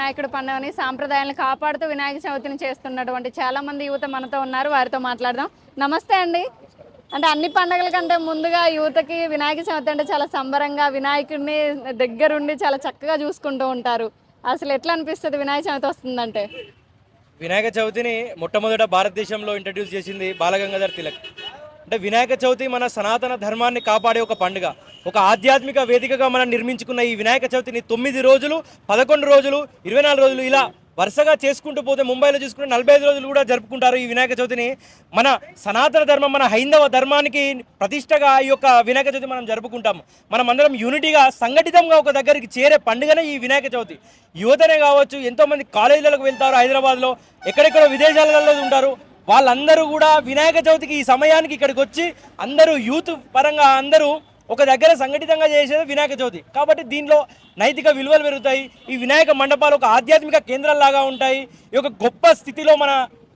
వినాయకుడు పండుగని సాంప్రదాయాలను కాపాడుతూ వినాయక చవితిని చేస్తున్నటువంటి చాలా మంది యువత మనతో ఉన్నారు. వారితో మాట్లాడదాం. నమస్తే అండి. అంటే అన్ని పండుగల కంటే ముందుగా యువతకి వినాయక చవితి అంటే చాలా సంబరంగా వినాయకుడిని దగ్గరుండి చాలా చక్కగా చూసుకుంటూ ఉంటారు. అసలు ఎట్లా అనిపిస్తుంది వినాయక చవితి వస్తుందంటే? వినాయక చవితిని మొట్టమొదట భారతదేశంలో ఇంట్రడ్యూస్ చేసింది బాలగంగాధర్ తిలక్. అంటే వినాయక చవితి మన సనాతన ధర్మాన్ని కాపాడే ఒక పండుగ. ఒక ఆధ్యాత్మిక వేదికగా మనం నిర్మించుకున్న ఈ వినాయక చవితిని తొమ్మిది రోజులు పదకొండు రోజులు ఇరవై నాలుగు రోజులు ఇలా వరుసగా చేసుకుంటూ పోతే ముంబైలో చూసుకుంటే నలభై ఐదు రోజులు కూడా జరుపుకుంటారు ఈ వినాయక చవితిని. మన సనాతన ధర్మం మన హైందవ ధర్మానికి ప్రతిష్టగా ఈ యొక్క వినాయక చవితి మనం జరుపుకుంటాం. మనం అందరం యూనిటీగా సంఘటితంగా ఒక దగ్గరికి చేరే పండుగనే ఈ వినాయక చవితి. యువతనే కావచ్చు ఎంతోమంది కాలేజీలకు వెళ్తారు హైదరాబాద్లో ఎక్కడెక్కడో విదేశాలలో ఉంటారు. వాళ్ళందరూ కూడా వినాయక చవితికి ఈ సమయానికి ఇక్కడికి వచ్చి అందరూ యూత్ పరంగా అందరూ ఒక దగ్గర సంఘటితంగా చేసేది వినాయక చవితి. కాబట్టి దీనిలో నైతిక విలువలు పెరుగుతాయి. ఈ వినాయక మండపాలు ఒక ఆధ్యాత్మిక కేంద్రంలాగా ఉంటాయి. ఈ యొక్క గొప్ప స్థితిలో మన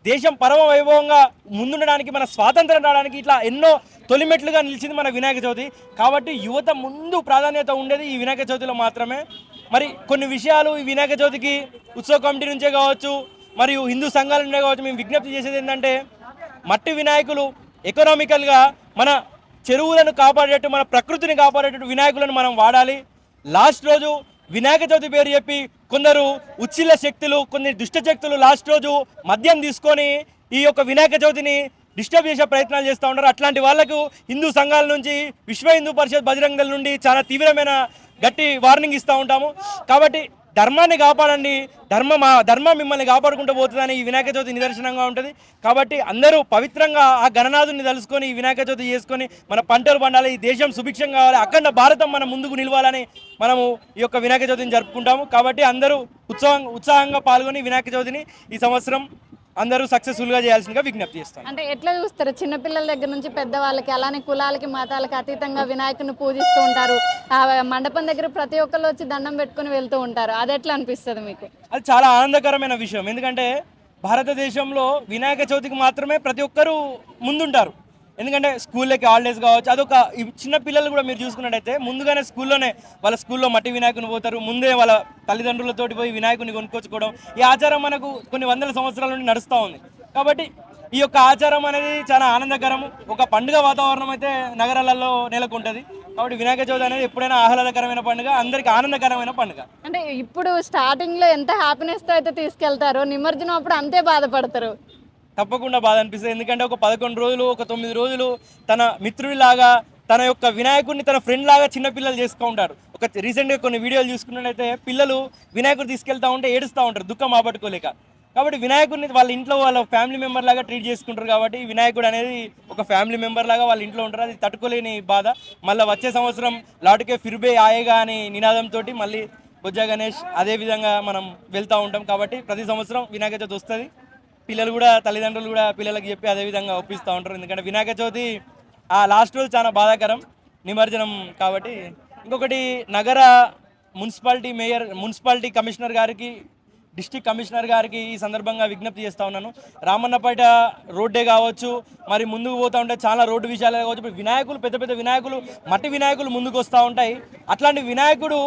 దేశం పరమ వైభవంగా ముందుండడానికి మన స్వాతంత్రం రావడానికి ఇట్లా ఎన్నో తొలిమెట్లుగా నిలిచింది మన వినాయక చవితి. కాబట్టి యువత ముందు ప్రాధాన్యత ఉండేది ఈ వినాయక చవితిలో మాత్రమే. మరి కొన్ని విషయాలు ఈ వినాయక చవితికి ఉత్సవ కమిటీ నుంచే కావచ్చు మరియు హిందూ సంఘాల నుండే కావచ్చు మేము విజ్ఞప్తి చేసేది ఏంటంటే మట్టి వినాయకులు ఎకనామికల్గా మన చెరువులను కాపాడేటట్టు మన ప్రకృతిని కాపాడేటట్టు వినాయకులను మనం వాడాలి. లాస్ట్ రోజు వినాయక చవితి పేరు చెప్పి కొందరు ఉచ్చిల శక్తులు కొన్ని దుష్ట శక్తులు లాస్ట్ రోజు మద్యం తీసుకొని ఈ యొక్క వినాయక చవితిని డిస్టర్బ్ చేసే ప్రయత్నాలు చేస్తూ ఉంటారు అట్లాంటి వాళ్ళకు హిందూ సంఘాల నుంచి విశ్వ హిందూ పరిషత్ బజరంగల నుండి చాలా తీవ్రమైన గట్టి వార్నింగ్ ఇస్తూ ఉంటాము. కాబట్టి ధర్మాన్ని కాపాడండి. ధర్మం ఆ ధర్మం మిమ్మల్ని కాపాడుకుంటూ పోతుందని ఈ వినాయక చవితి నిదర్శనంగా ఉంటుంది. కాబట్టి అందరూ పవిత్రంగా ఆ గణనాథుని తలుసుకొని ఈ వినాయక చవితి చేసుకొని మన పంటలు పండాలి ఈ దేశం సుభిక్షం కావాలి అఖండ భారతం మన ముందుకు నిలవాలని మనము ఈ యొక్క వినాయక చవితిని జరుపుకుంటాము. కాబట్టి అందరూ ఉత్సాహం ఉత్సాహంగా పాల్గొని వినాయక చవితిని ఈ సంవత్సరం అందరూ సక్సెస్ఫుల్గా చేయాల్సిందిగా విజ్ఞప్తి చేస్తాను. అంటే ఎట్లా చూస్తారు? చిన్నపిల్లల దగ్గర నుంచి పెద్దవాళ్ళకి అలానే కులాలకి మతాలకి అతీతంగా వినాయకుడిని పూజిస్తూ ఉంటారు. ఆ మండపం దగ్గర ప్రతి ఒక్కళ్ళు వచ్చి దండం పెట్టుకుని వెళ్తూ ఉంటారు. అది ఎట్లా అనిపిస్తుంది మీకు? అది చాలా ఆనందకరమైన విషయం. ఎందుకంటే భారతదేశంలో వినాయక చవితికి మాత్రమే ప్రతి ఒక్కరూ ముందుంటారు. ఎందుకంటే స్కూల్లోకి హాలిడేస్ కావచ్చు అదొక చిన్న పిల్లలు కూడా మీరు చూసుకున్నట్టయితే ముందుగానే స్కూల్లోనే వాళ్ళ స్కూల్లో మట్టి వినాయకుని పోతారు ముందే వాళ్ళ తల్లిదండ్రులతోటి పోయి వినాయకుని కొనుక్కొచ్చుకోవడం. ఈ ఆచారం మనకు కొన్ని వందల సంవత్సరాల నుండి నడుస్తూ ఉంది. కాబట్టి ఈ యొక్క ఆచారం అనేది చాలా ఆనందకరం. ఒక పండుగ వాతావరణం అయితే నగరాలలో నెలకొంటుంది. కాబట్టి వినాయక చవితి అనేది ఎప్పుడైనా ఆహ్లాదకరమైన పండుగ అందరికి ఆనందకరమైన పండుగ. అంటే ఇప్పుడు స్టార్టింగ్లో ఎంత హ్యాపీనెస్తో అయితే తీసుకెళ్తారో నిమజ్జనం అప్పుడు అంతే బాధపడతారు. తప్పకుండా బాధ అనిపిస్తుంది. ఎందుకంటే ఒక పదకొండు రోజులు ఒక తొమ్మిది రోజులు తన మిత్రుడిలాగా తన యొక్క వినాయకుడిని తన ఫ్రెండ్ లాగా చిన్నపిల్లలు చేసుకుంటారు ఉంటారు. ఒక రీసెంట్గా కొన్ని వీడియోలు చూసుకున్నట్టయితే పిల్లలు వినాయకుడు తీసుకెళ్తా ఉంటే ఏడుస్తూ ఉంటారు దుఃఖం ఆపట్టుకోలేక. కాబట్టి వినాయకుడిని వాళ్ళ ఇంట్లో వాళ్ళ ఫ్యామిలీ మెంబర్ లాగా ట్రీట్ చేసుకుంటారు కాబట్టి వినాయకుడు అనేది ఒక ఫ్యామిలీ మెంబర్ లాగా వాళ్ళ ఇంట్లో ఉంటారు. అది తట్టుకోలేని బాధ. మళ్ళీ వచ్చే సంవత్సరం లాటుకే ఫిర్బే ఆయేగా అనే నినాదంతో మళ్ళీ బొజ్జా గణేష్ అదే విధంగా మనం వెళ్తూ ఉంటాం. కాబట్టి ప్రతి సంవత్సరం వినాయక చవితి వస్తుంది. పిల్లలు కూడా తల్లిదండ్రులు కూడా పిల్లలకి చెప్పి అదే విధంగా ఒప్పిస్తూ ఉంటారు. ఎందుకంటే వినాయక చవితి ఆ లాస్ట్ రోజు చాలా బాధాకరం నిమజ్జనం కాబట్టి. ఇంకొకటి నగర మున్సిపాలిటీ మేయర్ మున్సిపాలిటీ కమిషనర్ గారికి డిస్టిక్ కమిషనర్ గారికి ఈ సందర్భంగా విజ్ఞప్తి చేస్తూ ఉన్నాను. రామన్నపేట రోడ్డే కావచ్చు మరి ముందుకు పోతూ ఉంటే చాలా రోడ్డు విషయాలే కావచ్చు. ఇప్పుడు వినాయకులు పెద్ద పెద్ద వినాయకులు మట్టి వినాయకులు ముందుకు వస్తూ ఉంటాయి. అట్లాంటి వినాయకుడు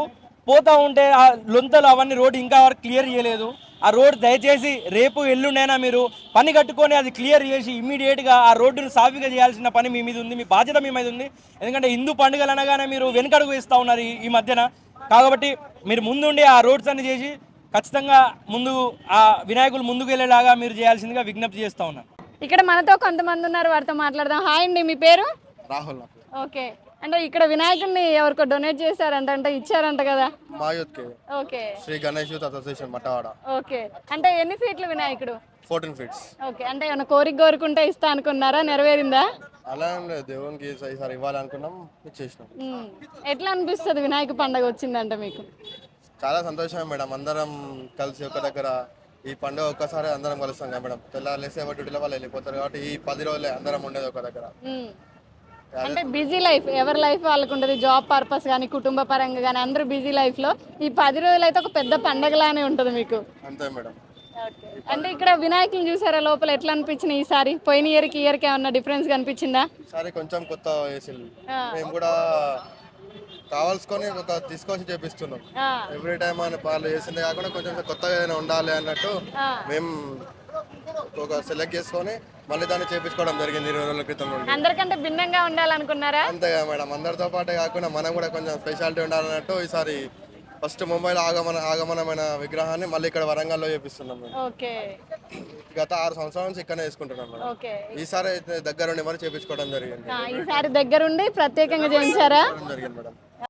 పోతూ ఉంటే ఆ లొంతలు అవన్నీ రోడ్డు ఇంకా వరకు క్లియర్ చేయలేదు. ఆ రోడ్ దయచేసి రేపు ఎల్లుండైనా మీరు పని కట్టుకొని అది క్లియర్ చేసి ఇమీడియట్గా ఆ రోడ్డును సాఫీగా చేయాల్సిన పని మీ మీద ఉంది మీ బాధ్యత మీ మీద ఉంది. ఎందుకంటే హిందూ పండుగలు అనగానే మీరు వెనుకడుగు వేస్తూ ఉన్నారు ఈ- మధ్యన. కాబట్టి మీరు ముందుండి ఆ రోడ్స్ అన్ని చేసి ఖచ్చితంగా ముందు ఆ వినాయకులు ముందుకు వెళ్ళేలాగా మీరు చేయాల్సిందిగా విజ్ఞప్తి చేస్తూ ఉన్నాను ఇక్కడ మనతో కొంతమంది ఉన్నారు వారితో మాట్లాడదాం. హాయ్ అండి మీ పేరు? రాహుల్ నా పేరు. ఓకే. అంటే ఇక్కడ వినాయకుడిని ఎవరికో డొనేట్ చేశారంట అంటే ఇచ్చారంట కదా? మా okay. Shri Ganesh youth association Mattewada okay. అంటే ఎన్ని ఫీట్లు వినాయకుడు? Fourteen feet. ఓకే. అంటే ఏమైనా కోరిక కోరుకుంటే ఇస్తా అనుకున్నారా? నెరవేరిందా? అలా ఏం లేదు. దేవునికి ఈసారి ఇవ్వాలనుకున్నాం ఇచ్చేసినాం. ఉమ్. ఎట్లా అనిపిస్తుంది వినాయక పండగ వచ్చిందంటే మీకు? చాలా సంతోషమే మేడం. అందరం కలిసి ఒక దగ్గర ఈ పండుగ ఒక్కసారి అందరం కలుస్తాం కదా మేడం. తెల్లారేసే డ్యూటీలో వాళ్ళు వెళ్ళిపోతారు కాబట్టి ఈ పది రోజులే అందరం ఉండేది ఒక దగ్గర. ఉమ్. అంటే బిజీ లైఫ్ ఎవరి లైఫ్ వాళ్ళకు ఉంటుంది జాబ్ పర్పస్ కానీ కుటుంబ పరంగా కానీ అందరూ బిజీ లైఫ్లో ఈ పది రోజులు అయితే ఒక పెద్ద పండగలానే ఉంటుంది మీకు. అంతే మేడం. అంటే ఇక్కడ వినాయకుని చూసారా లోపల? ఎట్లా అనిపించింది ఈసారి పోయిన ఇయర్కి ఇయర్కి ఏమన్నా డిఫరెన్స్ కనిపించిందా? ఈసారి కొంచెం కొత్త వేసి ఆ. మేము కూడా కావాల్సుకొని ఒక తీసుకొచ్చి చేపిస్తున్నాం. ఎవ్రీ టైం అని వాళ్ళు చేసిందే కాకుండా కొంచెం కొత్తగా ఏదైనా ఉండాలి అన్నట్టు. మేము ఒక సెలెక్ట్ చేసుకొని మళ్ళీ దాన్ని చేపించుకోవడం జరిగింది ఇరవై రోజుల క్రితం నుండి. అందరికంటే భిన్నంగా ఉండాలనుకున్నారా? అంతేగా మేడం. అందరితో పాటే కాకుండా మనం కూడా కొంచెం స్పెషాలిటీ ఉండాలన్నట్టు ఈసారి ఫస్ట్ ముంబైలో ఆగమన ఆగమనమైన విగ్రహాన్ని మళ్ళీ ఇక్కడ వరంగల్లో చేపిస్తున్నాం ఓకే. గత ఆరు సంవత్సరాల నుంచి ఇక్కడనే వేసుకుంటున్నాం మేడం. ఓకే. ఈసారి దగ్గరుండి మరి చేపించుకోవడం జరిగింది. ఈసారి దగ్గరుండి ప్రత్యేకంగా చేయించారా? జరిగింది మేడం.